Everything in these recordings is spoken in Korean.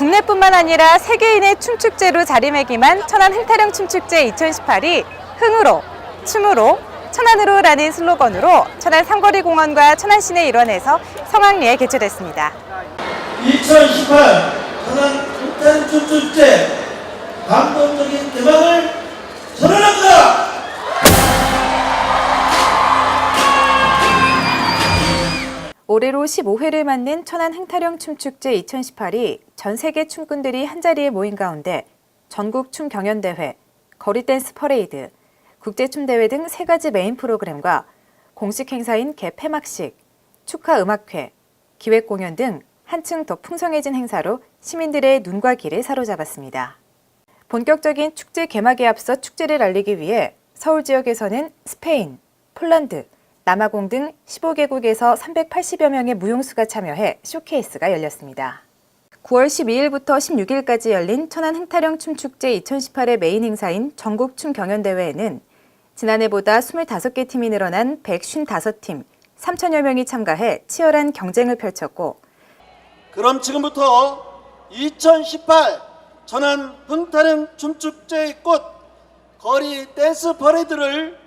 국내뿐만 아니라 세계인의 춤축제로 자리매김한 천안 흥타령 춤축제 2018이 흥으로, 춤으로, 천안으로라는 슬로건으로 천안 삼거리 공원과 천안 시내 일원에서 성황리에 개최됐습니다. 2018 천안 인탄 춤축제 감동적인 개막을 선언합니다. 올해로 15회를 맞는 천안 흥타령 춤축제 2018이 전 세계 춤꾼들이 한자리에 모인 가운데 전국 춤 경연대회, 거리 댄스 퍼레이드, 국제춤대회 등 세 가지 메인 프로그램과 공식 행사인 개 폐막식, 축하 음악회, 기획 공연 등 한층 더 풍성해진 행사로 시민들의 눈과 귀를 사로잡았습니다. 본격적인 축제 개막에 앞서 축제를 알리기 위해 서울 지역에서는 스페인, 폴란드, 남아공 등 15개국에서 380여 명의 무용수가 참여해 쇼케이스가 열렸습니다. 9월 12일부터 16일까지 열린 천안 흥타령 춤축제 2018의 메인 행사인 전국 춤 경연대회에는 지난해보다 25개 팀이 늘어난 155팀, 3천여 명이 참가해 치열한 경쟁을 펼쳤고 그럼 지금부터 2018 천안 흥타령 춤축제의 꽃 거리 댄스 퍼레이드를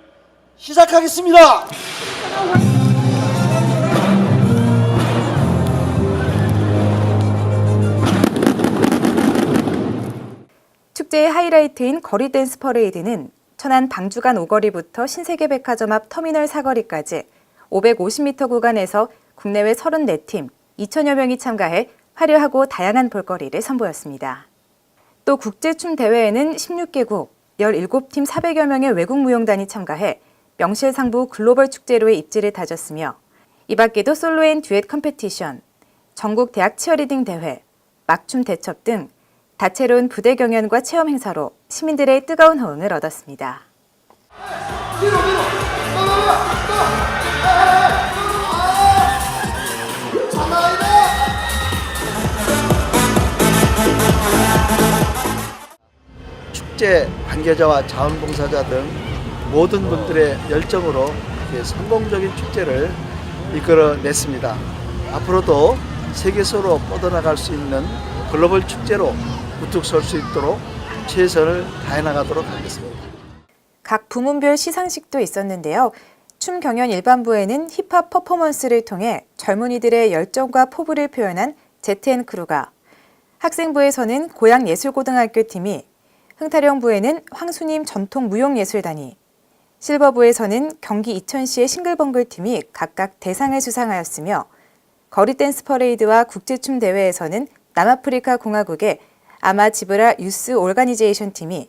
시작하겠습니다. 축제의 하이라이트인 거리 댄스 퍼레이드는 천안 방주간 오거리부터 신세계백화점 앞 터미널 사거리까지 550m 구간에서 국내외 34팀, 2천여 명이 참가해 화려하고 다양한 볼거리를 선보였습니다. 또 국제춤 대회에는 16개국, 17팀 400여 명의 외국 무용단이 참가해 명실상부 글로벌 축제로의 입지를 다졌으며 이 밖에도 솔로 앤 듀엣 컴페티션, 전국 대학 치어리딩 대회, 막춤 대첩 등 다채로운 부대 경연과 체험 행사로 시민들의 뜨거운 호응을 얻었습니다. 축제 관계자와 자원봉사자 등 모든 분들의 열정으로 성공적인 축제를 이끌어냈습니다. 앞으로도 세계서로 뻗어나갈 수 있는 글로벌 축제로 우뚝 설 수 있도록 최선을 다해 나가도록 하겠습니다. 각 부문별 시상식도 있었는데요. 춤 경연 일반부에는 힙합 퍼포먼스를 통해 젊은이들의 열정과 포부를 표현한 ZN 크루가, 학생부에서는 고양예술고등학교 팀이, 흥타령부에는 황수님 전통 무용예술단이, 실버부에서는 경기 이천시의 싱글벙글 팀이 각각 대상을 수상하였으며, 거리 댄스 퍼레이드와 국제춤 대회에서는 남아프리카 공화국의 아마지브라 유스 오르가니제이션 팀이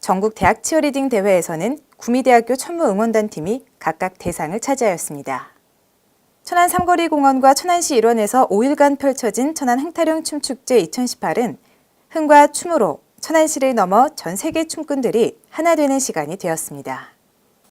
전국 대학 치어리딩 대회에서는 구미대학교 천무응원단 팀이 각각 대상을 차지하였습니다. 천안 삼거리 공원과 천안시 일원에서 5일간 펼쳐진 천안 흥타령 춤축제 2018은 흥과 춤으로 천안시를 넘어 전 세계 춤꾼들이 하나 되는 시간이 되었습니다.